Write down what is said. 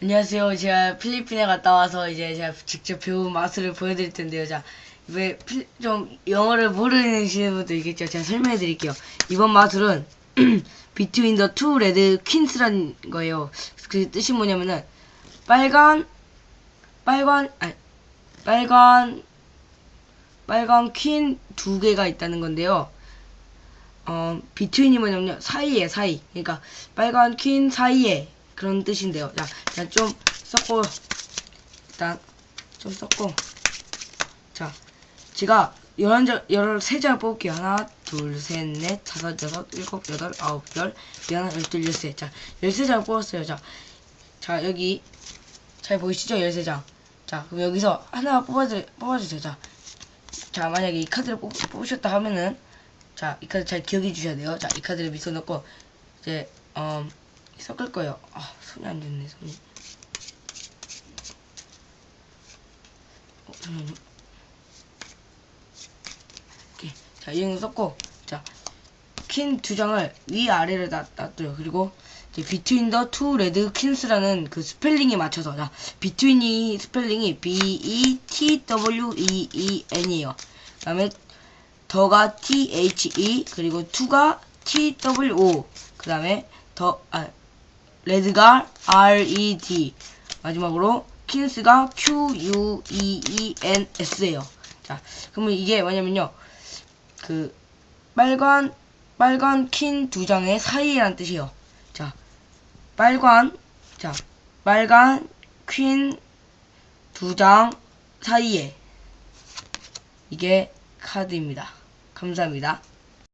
안녕하세요. 제가 필리핀에 갔다 와서 이제 제가 직접 배운 마술을 보여드릴 텐데요. 자, 왜, 필- 좀, 영어를 모르시는 분도 있겠죠. 제가 설명해 드릴게요. 이번 마술은, Between the two red quins란 거예요. 그 뜻이 뭐냐면은, 빨간, 빨간, 아니, 빨간, 빨간 퀸 두 개가 있다는 건데요. 어, between이 뭐냐면요. 사이에, 사이. 그러니까, 빨간 퀸 사이에. 그런 뜻인데요. 자, 자, 좀 섞고, 일단, 좀 섞고. 자, 제가 열한 장, 열세 장 뽑을게요. 하나, 둘, 셋, 넷, 다섯, 여섯, 일곱, 여덟, 아홉, 열, 열하나, 열둘, 열세. 자, 열세 장 뽑았어요. 자, 자, 여기, 잘 보이시죠? 열세 장. 자, 그럼 여기서 하나 뽑아주, 뽑아주세요. 자, 자, 만약에 이 카드를 뽑, 뽑으셨다 하면은, 자, 이 카드 잘 기억해 주셔야 돼요. 자, 이 카드를 밑에 넣고, 이제, 음, 섞을 거예요. 아, 손이 안 됐네, 손이. 어, 잠깐만요. 이렇게. 자, 이 정도 섞고, 자, 퀸 두 장을 위아래를 놔, 놔둬요. 그리고, 이제 between the two red kings라는 그 스펠링에 맞춰서, 자, between이 스펠링이 B-E-T-W-E-E-N이에요. 그 다음에, 더가 T-H-E, 그리고 투가 T-W-O, 그 다음에, 더, 아, 레드가 R-E-D, 마지막으로, 킨스가 Q-U-E-E-N-S예요. 자, 그러면 이게 뭐냐면요. 그, 빨간, 빨간 퀸두 장의 사이라는 뜻이에요. 자, 빨간, 자, 빨간 퀸 두 장 사이에. 이게 카드입니다. 감사합니다.